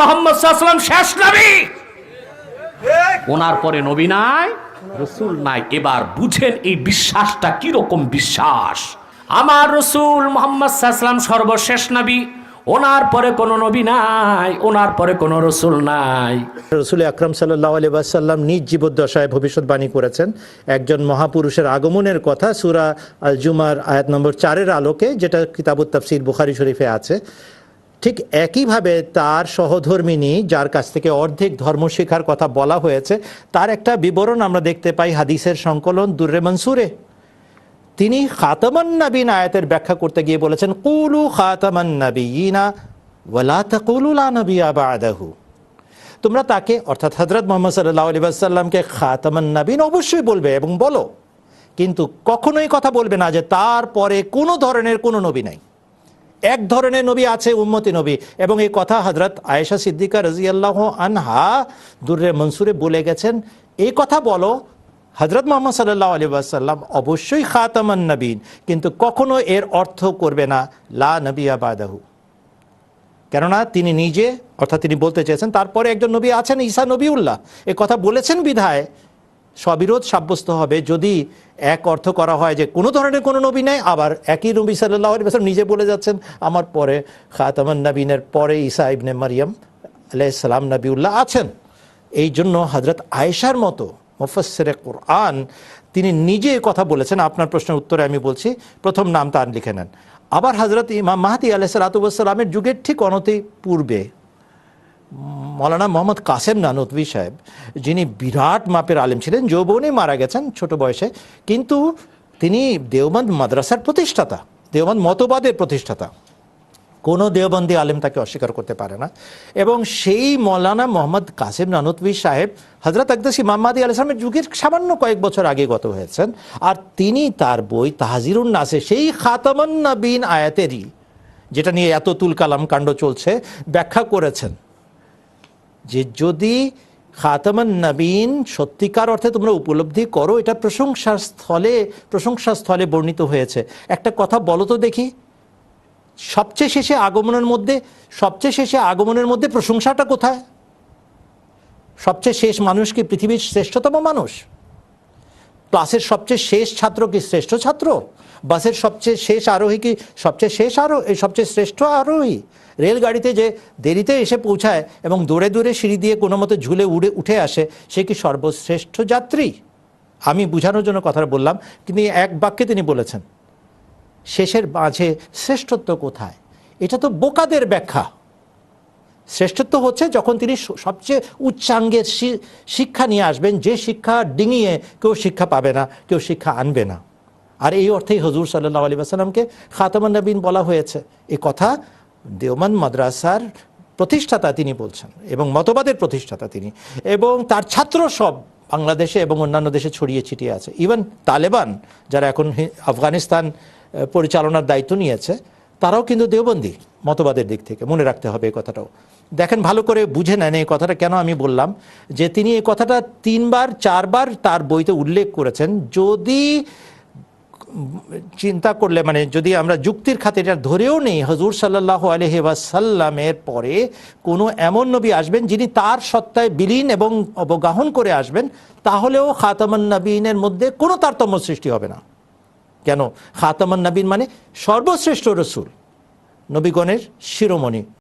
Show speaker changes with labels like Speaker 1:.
Speaker 1: মোহাম্মদ সাল্লাম শেষ নবী। ওনার পরে নবী নাই রসুল নাই। এবার বুঝেন এই বিশ্বাসটা কি রকম বিশ্বাস? আমার রসুল মোহাম্মদ সাল্লাম সর্বশেষ নবী ওনার পরে কোনো নবী নাই ওনার পরে কোনো রসুল নাই।
Speaker 2: রসুল আকরম সাল্লাহ আলি ওয়াসাল্লাম নিজ জীবদ্দশায় ভবিষ্যৎবাণী করেছেন। একজন মহাপুরুষের আগমনের কথা সুরা আল জুমার আয়াত নম্বর চারের আলোকে যেটা কিতাবুত তাফসির বুখারি শরীফে আছে। ঠিক একইভাবে তার সহধর্মিনী, যার কাছ থেকে অর্ধেক ধর্ম শিখার কথা বলা হয়েছে, তার একটা বিবরণ আমরা দেখতে পাই হাদিসের সংকলন দুর্রে মনসুরে। তিনি খাতামান নবীন আয়াতের ব্যাখ্যা করতে গিয়ে বলেছেন, কুলু খাতামান নবীনা ওয়ালা তোমরা তাকে, অর্থাৎ হজরত মোহাম্মদ সাল্লাহ আলী সাল্লামকে খাতামান নবীন অবশ্যই বলবে এবং বলো। কিন্তু কখনোই কথা বলবে না যে তারপরে কোনো ধরনের কোনো নবী নাই। এক ধরনের নবী আছে, উম্মতি নবী। এবং এই কথা হজরত আয়েশা সিদ্দিকা রাজিয়াল্লাহ আনহা দুর্রে মনসুরে বলে গেছেন, এই কথা বলো হজরত মোহাম্মদ সাল্লাহ আলী ওয়াসাল্লাম অবশ্যই খাতামান নবীন, কিন্তু কখনো এর অর্থ করবে না, লা নবী আবাদাহু কেননা তিনি নিজে, অর্থাৎ তিনি বলতে চেয়েছেন, তারপরে একজন নবী আছেন ঈসা নবী উল্লাহ এ কথা বলেছেন বিধায় স্ববিরোধ সাব্যস্ত হবে যদি এক অর্থ করা হয় যে কোনো ধরনের কোনো নবী নেই, আবার একই নবী সাল্লাহ নিজে বলে যাচ্ছেন, আমার পরে খাতামান নবীনের পরে ঈসা ইবনে মারিয়াম আলাইসালাম নবীউল্লাহ আছেন। এই জন্য হজরত আয়েশার মতো মুফসরে কোরআন তিনি নিজে কথা বলেছেন। আপনার প্রশ্নের উত্তরে আমি বলছি, প্রথম নাম তার লিখে নেন। আবার হজরত ইমাম মাহাতি আলাহ সালাতামের যুগের ঠিক অনতি পূর্বে মৌলানা মোহাম্মদ কাসেম নানতভি সাহেব, যিনি বিরাট মাপের আলেম ছিলেন যৌবনে মারা গেছেন ছোট বয়সে। কিন্তু তিনি দেওবন্দ মাদ্রাসার প্রতিষ্ঠাতা, দেওবন্দ মতবাদের প্রতিষ্ঠাতা। কোনো দেওবন্দি আলেম তাকে অস্বীকার করতে পারে না। এবং সেই মৌলানা মোহাম্মদ কাসেম নানতভি সাহেব হজরত আকদাস ইমাম মাদি আলাইসলামের যুগের সামান্য কয়েক বছর আগে গত হয়েছেন। আর তিনি তার বই তাহাজিরুন নাসে, সেই খাতামান নবীন আয়াতেরই, যেটা নিয়ে এত তুল কালাম কাণ্ড চলছে, ব্যাখ্যা করেছেন। যে যদি খাতামান নবীন, সত্যিকার অর্থে তোমরা উপলব্ধি করো, এটা প্রশংসার স্থলে প্রশংসার স্থলে বর্ণিত হয়েছে। একটা কথা বলো তো দেখি। সবচেয়ে শেষে আগমনের মধ্যে, সবচেয়ে শেষে আগমনের মধ্যে প্রশংসাটা কোথায়? সবচেয়ে শেষ মানুষ কি পৃথিবীর শ্রেষ্ঠতম মানুষ? ক্লাসের সবচেয়ে শেষ ছাত্র কি শ্রেষ্ঠ ছাত্র? বাসের সবচেয়ে শেষ আরোহী কি সবচেয়ে শেষ আরও সবচেয়ে শ্রেষ্ঠ আরোহী? রেলগাড়িতে যে দেরিতে এসে পৌঁছায় এবং দৌড়ে দূরে সিঁড়ি দিয়ে কোনো মতো ঝুলে উড়ে, উঠে আসে, সে কি সর্বশ্রেষ্ঠ যাত্রী? আমি বোঝানোর জন্য কথাটা বললাম, কিন্তু এক বাক্যে তিনি বলেছেন, শেষের মাঝে শ্রেষ্ঠত্ব কোথায়? এটা তো বোকাদের ব্যাখ্যা। শ্রেষ্ঠত্ব হচ্ছে যখন তিনি সবচেয়ে উচ্চাঙ্গের শিক্ষা নিয়ে আসবেন, যে শিক্ষা ডিঙিয়ে কেউ শিক্ষা পাবে না, কেউ শিক্ষা আনবে না। আর এই অর্থেই হজুর সাল্লাহ আলী আসালামকে খাতামান নবীন বলা হয়েছে। এ কথা দেওমান মাদ্রাসার প্রতিষ্ঠাতা তিনি বলছেন এবং মতবাদের প্রতিষ্ঠাতা তিনি। এবং তার ছাত্র সব বাংলাদেশে এবং অন্যান্য দেশে ছড়িয়ে ছিটিয়ে আছে। ইভেন তালেবান, যারা এখন আফগানিস্তান পরিচালনার দায়িত্ব নিয়েছে তারাও কিন্তু দেওবন্দি মতবাদের দিক থেকে, মনে রাখতে হবে এই কথাটাও। দেখেন, ভালো করে বুঝে নেন এই কথাটা, কেন আমি বললাম যে তিনি এই কথাটা তিনবার, চারবার তার বইতে উল্লেখ করেছেন, যদি চিন্তা করলে মানে যদি আমরা যুক্তির খাতিরে এটা ধরেও নেই, হজুর সাল্লাহ আলহি ওয়াসাল্লামের পরে কোনো এমন নবী আসবেন যিনি তার সত্তায় বিলীন এবং অবগাহন করে আসবেন, তাহলেও খাতামান নবীনের মধ্যে কোনো তারতম্য সৃষ্টি হবে না। কেন? খাতামান নবীন মানে সর্বশ্রেষ্ঠ রসুল। নবীগণের শিরোমণি।